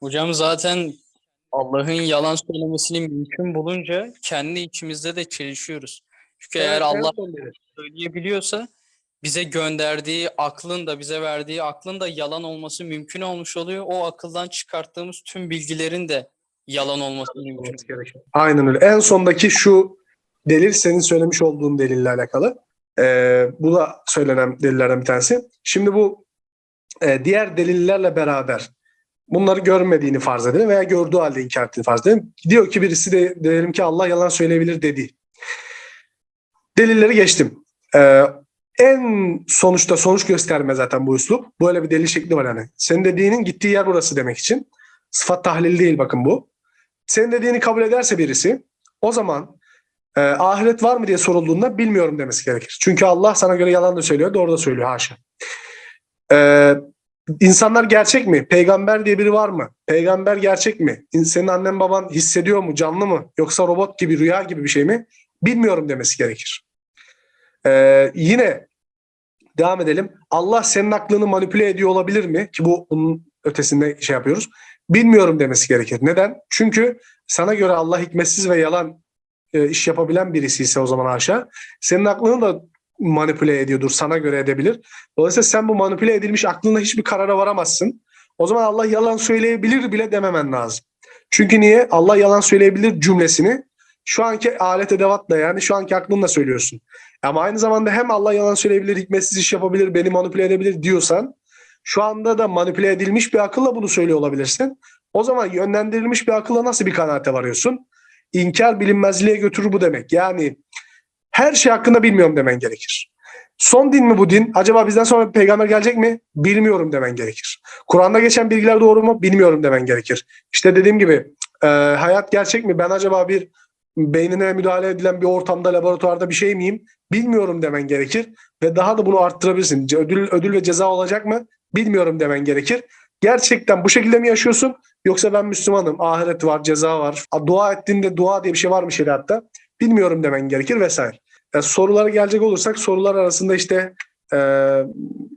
Hocam zaten Allah'ın yalan söylemesini mümkün bulunca kendi içimizde de çelişiyoruz. Çünkü eğer Evet, en Allah söyleyebiliyorsa bize gönderdiği aklın da bize verdiği aklın da yalan olması mümkün olmuş oluyor. O akıldan çıkarttığımız tüm bilgilerin de yalan olması mümkün. Aynen öyle. En sondaki şu delil senin söylemiş olduğun delille alakalı. Ee, bu da söylenen delillerden bir tanesi. Şimdi bu e, diğer delillerle beraber bunları görmediğini farz edelim veya gördüğü halde inkar ettiğini farz edelim. Diyor ki birisi de diyelim ki Allah yalan söyleyebilir dedi. Delilleri geçtim. Ee, en sonuçta sonuç gösterme zaten bu üslup. Böyle bir delil şekli var yani. Senin dediğinin gittiği yer burası demek için. Sıfat tahlili değil bakın bu. Senin dediğini kabul ederse birisi o zaman e, ahiret var mı diye sorulduğunda bilmiyorum demesi gerekir. Çünkü Allah sana göre yalan da söylüyor, doğru da söylüyor haşa. E, insanlar gerçek mi? Peygamber diye biri var mı? Peygamber gerçek mi? Senin annen baban hissediyor mu? Canlı mı? Yoksa robot gibi, rüya gibi bir şey mi? Bilmiyorum demesi gerekir. E, yine devam edelim. Allah senin aklını manipüle ediyor olabilir mi? Ki bu bunun ötesinde şey yapıyoruz. Bilmiyorum demesi gerekir. Neden? Çünkü sana göre Allah hikmetsiz ve yalan e, iş yapabilen birisi ise o zaman haşa. Senin aklını da manipüle ediyordur. Sana göre edebilir. Dolayısıyla sen bu manipüle edilmiş aklında hiçbir karara varamazsın. O zaman Allah yalan söyleyebilir bile dememen lazım. Çünkü niye? Allah yalan söyleyebilir cümlesini şu anki alet edevatla yani şu anki aklınla söylüyorsun. Ama aynı zamanda hem Allah yalan söyleyebilir, hikmetsiz iş yapabilir, beni manipüle edebilir diyorsan şu anda da manipüle edilmiş bir akılla bunu söylüyor olabilirsin. O zaman yönlendirilmiş bir akılla nasıl bir kanaate varıyorsun? İnkar bilinmezliğe götürür bu demek. Yani her şey hakkında bilmiyorum demen gerekir. Son din mi bu din? Acaba bizden sonra peygamber gelecek mi? Bilmiyorum demen gerekir. Kur'an'da geçen bilgiler doğru mu? Bilmiyorum demen gerekir. İşte dediğim gibi e, hayat gerçek mi? Ben acaba bir beynine müdahale edilen bir ortamda, laboratuvarda bir şey miyim? Bilmiyorum demen gerekir. Ve daha da bunu arttırabilirsin. Ödül, ödül ve ceza olacak mı? Bilmiyorum demen gerekir. Gerçekten bu şekilde mi yaşıyorsun? Yoksa ben Müslümanım, ahiret var, ceza var. Dua ettiğinde dua diye bir şey var mı şeriatta? Bilmiyorum demen gerekir vesaire. E, sorulara gelecek olursak sorular arasında işte e,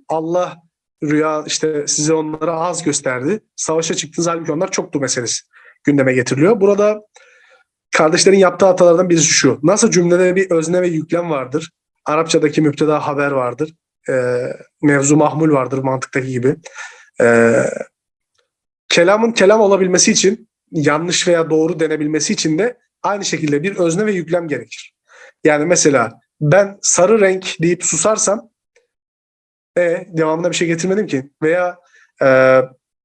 Allah rüya işte size onlara az gösterdi. Savaşa çıktınız halbuki onlar çoktu meselesi gündeme getiriliyor. Burada kardeşlerin yaptığı hatalardan birisi şu. Nasıl cümlede bir özne ve yüklem vardır? Arapçadaki müpteda haber vardır. E, mevzu mahmul vardır mantıktaki gibi. E, kelamın kelam olabilmesi için yanlış veya doğru denebilmesi için de aynı şekilde bir özne ve yüklem gerekir. Yani mesela ben sarı renk deyip susarsam e devamında bir şey getirmedim ki veya e,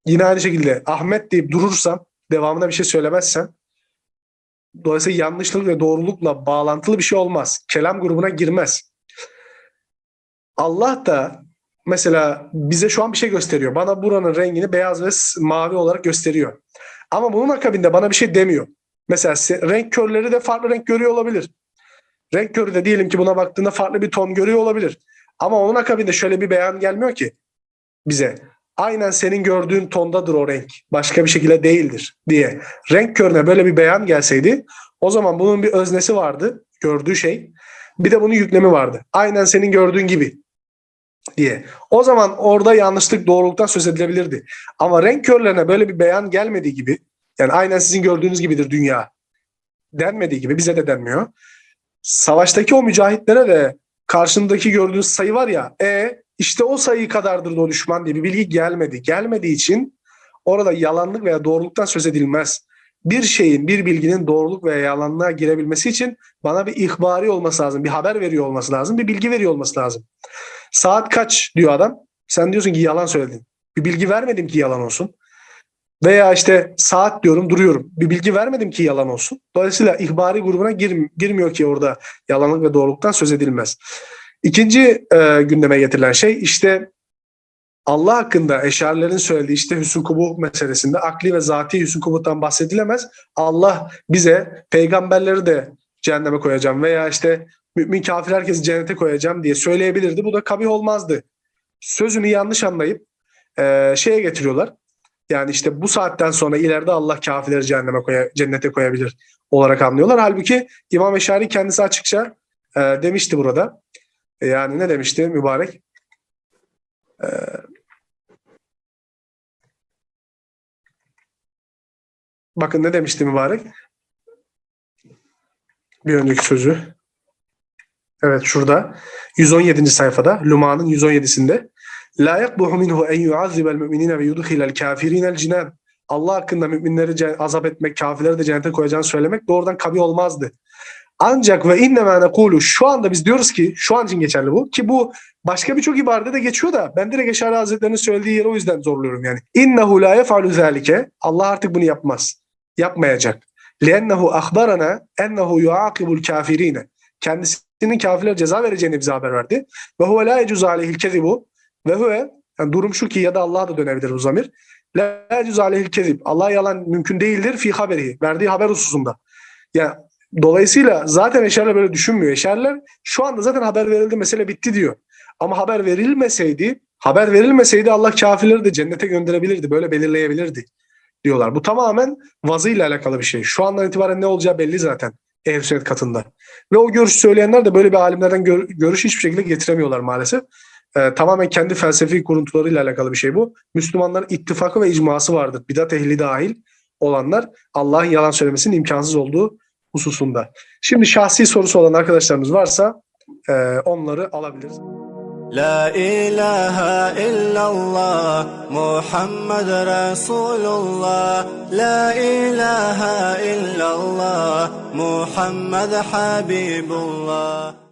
yine aynı şekilde Ahmet deyip durursam devamında bir şey söylemezsem dolayısıyla yanlışlık ve doğrulukla bağlantılı bir şey olmaz. Kelam grubuna girmez. Allah da mesela bize şu an bir şey gösteriyor. Bana buranın rengini beyaz ve mavi olarak gösteriyor. Ama bunun akabinde bana bir şey demiyor. Mesela se- renk körleri de farklı renk görüyor olabilir. Renk körü de diyelim ki buna baktığında farklı bir ton görüyor olabilir. Ama onun akabinde şöyle bir beyan gelmiyor ki bize. Aynen senin gördüğün tondadır o renk. Başka bir şekilde değildir diye. Renk körüne böyle bir beyan gelseydi o zaman bunun bir öznesi vardı. Gördüğü şey. Bir de bunun yüklemi vardı. Aynen senin gördüğün gibi diye. O zaman orada yanlışlık doğruluktan söz edilebilirdi. Ama renk körlerine böyle bir beyan gelmediği gibi yani aynen sizin gördüğünüz gibidir dünya denmediği gibi bize de denmiyor. Savaştaki o mücahitlere de karşındaki gördüğünüz sayı var ya e işte o sayı kadardır o düşman diye bir bilgi gelmedi. Gelmediği için orada yalanlık veya doğruluktan söz edilmez. Bir şeyin, bir bilginin doğruluk veya yalanlığa girebilmesi için bana bir ihbari olması lazım. Bir haber veriyor olması lazım. Bir bilgi veriyor olması lazım. Saat kaç diyor adam. Sen diyorsun ki yalan söyledin. Bir bilgi vermedim ki yalan olsun. Veya işte saat diyorum duruyorum. Bir bilgi vermedim ki yalan olsun. Dolayısıyla ihbari grubuna gir- girmiyor ki orada yalanlık ve doğruluktan söz edilmez. İkinci e, gündeme getirilen şey işte Allah hakkında eşarilerin söylediği işte hüsn kubu meselesinde akli ve zati hüsn kubuttan bahsedilemez. Allah bize peygamberleri de cehenneme koyacağım veya işte mümin kafir herkesi cennete koyacağım diye söyleyebilirdi. Bu da kabih olmazdı. Sözünü yanlış anlayıp e, şeye getiriyorlar. Yani işte bu saatten sonra ileride Allah kafirleri cehenneme koya, cennete koyabilir olarak anlıyorlar. Halbuki İmam Eşari kendisi açıkça e, demişti burada. E, yani ne demişti mübarek? E, bakın ne demişti mübarek? Bir önceki sözü. Evet şurada 117. sayfada Luma'nın 117'sinde La yakbuhu minhu en yuazzibel müminine ve yudkhilel kafirinel cinan. Allah hakkında müminleri azap etmek, kafirleri de cennete koyacağını söylemek doğrudan kabi olmazdı. Ancak ve inne ma nekulu şu anda biz diyoruz ki şu an için geçerli bu ki bu başka birçok ibarede de geçiyor da ben direkt Eşari Hazretleri'nin söylediği yeri o yüzden zorluyorum yani. İnnehu la yef'alu zalike Allah artık bunu yapmaz. Yapmayacak. Liennehu ahbarana ennehu yuaqibul kafirine. Kendisinin kafirlere ceza vereceğini bize haber verdi. Ve huve la yecuz aleyhil kezibu. Ve huve yani durum şu ki ya da Allah'a da dönebilir bu zamir. La yecuz aleyhil kezib. Allah yalan mümkün değildir fi haberihi. Verdiği haber hususunda. Yani dolayısıyla zaten eşerler böyle düşünmüyor. Eşerler şu anda zaten haber verildi mesele bitti diyor. Ama haber verilmeseydi haber verilmeseydi Allah kafirleri de cennete gönderebilirdi. Böyle belirleyebilirdi diyorlar. Bu tamamen vazıyla alakalı bir şey. Şu andan itibaren ne olacağı belli zaten ehl katında. Ve o görüş söyleyenler de böyle bir alimlerden gör- görüş hiçbir şekilde getiremiyorlar maalesef e, tamamen kendi felsefi kuruntularıyla alakalı bir şey bu. Müslümanların ittifakı ve icması vardır. Bidat ehli dahil olanlar Allah'ın yalan söylemesinin imkansız olduğu hususunda. Şimdi şahsi sorusu olan arkadaşlarımız varsa e, onları alabiliriz. La ilahe illallah Muhammed Resulullah La ilahe illallah Muhammed Habibullah